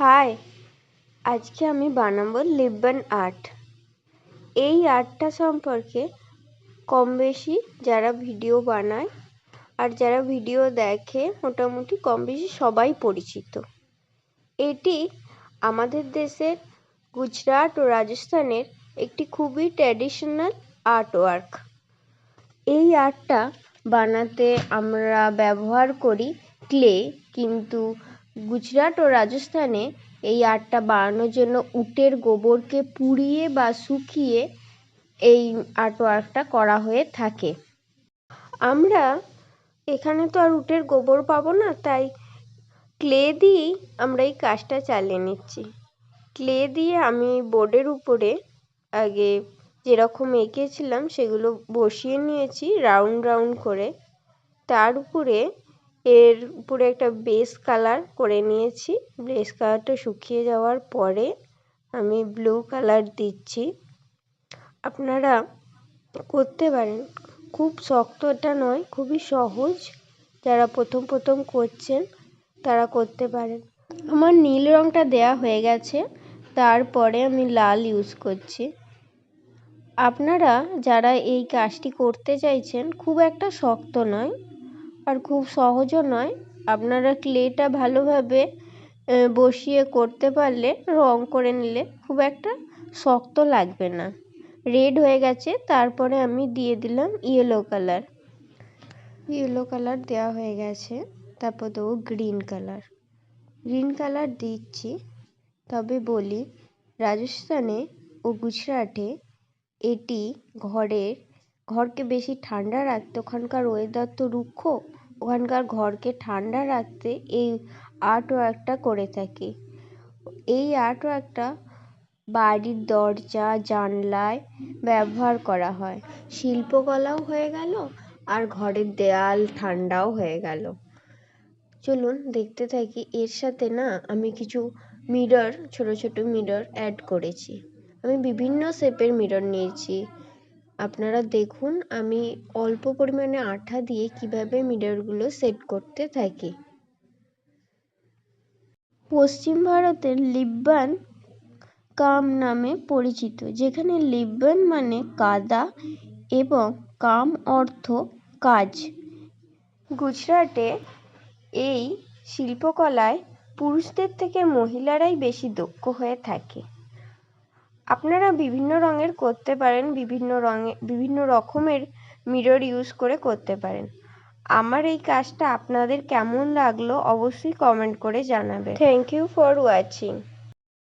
High, আজকে আমি বানাবো লিপবান আর্ট। এই আর্টটা সম্পর্কে কম বেশি যারা ভিডিও বানায় আর যারা ভিডিও দেখে মোটামুটি কম বেশি সবাই পরিচিত। এটি আমাদের দেশের গুজরাট ও রাজস্থানের একটি খুবই ট্র্যাডিশনাল আর্ট ওয়ার্ক এই আর্টটা বানাতে আমরা ব্যবহার করি ক্লে, কিন্তু গুজরাট ও রাজস্থানে এই আর্টটা বানানোর জন্য উটের গোবরকে পুড়িয়ে বা শুকিয়ে এই আর্ট ওয়ার্কটা করা হয়ে থাকে। আমরা এখানে তো আর উটের গোবর পাবো না, তাই ক্লে দিয়েই আমরা এই কাজটা চালিয়ে নিচ্ছি। ক্লে দিয়ে আমি বোর্ডের উপরে আগে যেরকম এঁকেছিলাম সেগুলো বসিয়ে নিয়েছি, রাউন্ড রাউন্ড করে। তার উপরে এর উপরে একটা বেস কালার করে নিয়েছি। বেস কালারটা শুকিয়ে যাওয়ার পরে আমি ব্লু কালার দিচ্ছি। আপনারা করতে পারেন। খুব শক্ত এটা নয়, খুবই সহজ। যারা প্রথম প্রথম করছেন, তারা করতে পারেন। আমার নীল রঙটা দেয়া হয়ে গেছে, তারপরে আমি লাল ইউজ করছি। আপনারা যারা এই কাজটি করতে চাইছেন, খুব একটা শক্ত নয়। আর খুব সহজও নয়। আপনারা ক্লেটা ভালোভাবে বসিয়ে করতে পারলে, রং করে নিলে খুব একটা শক্ত লাগবে না। রেড হয়ে গেছে, তারপরে আমি দিয়ে দিলাম ইয়েলো কালার ইয়েলো কালার দেওয়া হয়ে গেছে, তারপর দেবো গ্রিন কালার গ্রিন কালার দিচ্ছি, তবে বলি, রাজস্থানে ও গুজরাটে এটি ঘরের ঘরকে বেশি ঠান্ডা রাখতে, ওখানকার ওয়েদার তো রুক্ষ, ওখানকার ঘরকে ঠান্ডা রাখতে এই আর্ট ওয়ার্কটা করে থাকি। এই আর্ট ওয়ার্কটা বাড়ির দরজা, জানলায় ব্যবহার করা হয়। শিল্পকলাও হয়ে গেল আর ঘরের দেয়াল ঠান্ডাও হয়ে গেল। চলুন দেখতে থাকি, এর সাথে না আমি কিছু মিরর ছোট ছোট মিরর অ্যাড করেছি। আমি বিভিন্ন শেপের মিরর নিয়েছি। আপনারা দেখুন, আমি অল্প পরিমাণে আঠা দিয়ে কীভাবে মিররগুলো সেট করতে থাকি। পশ্চিম ভারতের লিব্বান কাম নামে পরিচিত, যেখানে লিব্বান মানে কাদা এবং কাম অর্থ কাজ। গুজরাটে এই শিল্পকলায় পুরুষদের থেকে মহিলারাই বেশি দক্ষ হয়ে থাকে। আপনারা বিভিন্ন রঙের করতে পারেন, বিভিন্ন রঙে, বিভিন্ন রকমের মিরর ইউজ করে করতে পারেন। আমার এই কাজটা আপনাদের কেমন লাগল অবশ্যই কমেন্ট করে জানাবেন। Thank you for watching